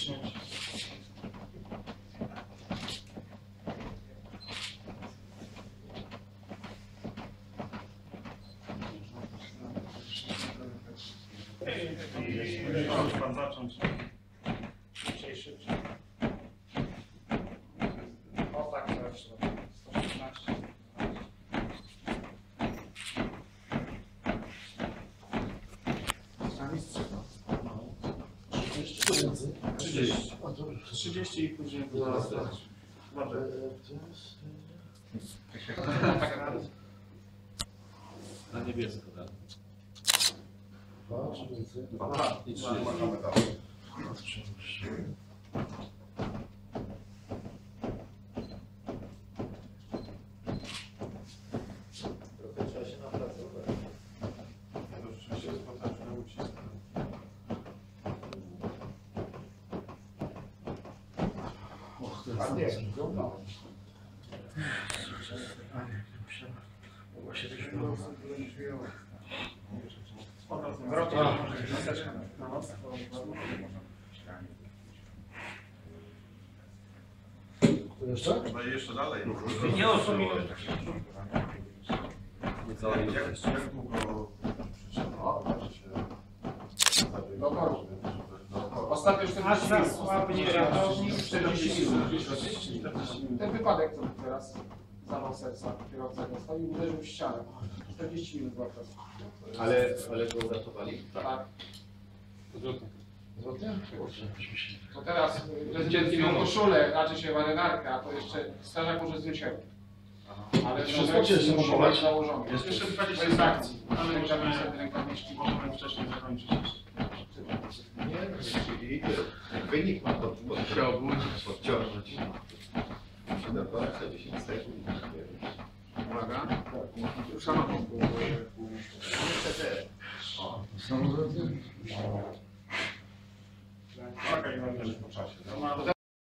10. I może pan zacząć. Szybciej. O tak, teraz 116. Sami strzela. 30. A to 30 i później. Dobrze. Na niebiesko, tak. Dwa, czy więcej? Dwa. I trzy. A jest nie, no. To jeszcze? No i jeszcze dalej. Nie osób Jak, długo przytrzymać się? Do końca. No, Ostatnio 40 minut. Słabnie ratownik 40 minut. Ten wypadek, co teraz zawał serca, kierowca dostał i uderzył w ścianę. 40 minut była praca. Ale, ale go uratowali? Tak. Zwrotnie? Kurczę. To teraz prezydent miał koszulę, raczy się marynarkę, a to jeszcze strażak może zdjąć hełm. Ale Wszystko cię jeszcze być. założone. Jest jeszcze 20 To jest akcji. Ale możemy- rękawiczki. Możemy wcześniej zakończyć. Nie, czyli wynik ma pod, pod, Się obudzi. podciągnąć. Się da 10 sekund. Uwaga. Szanowni. Samolotnie? Uwaga i nam też po czasie.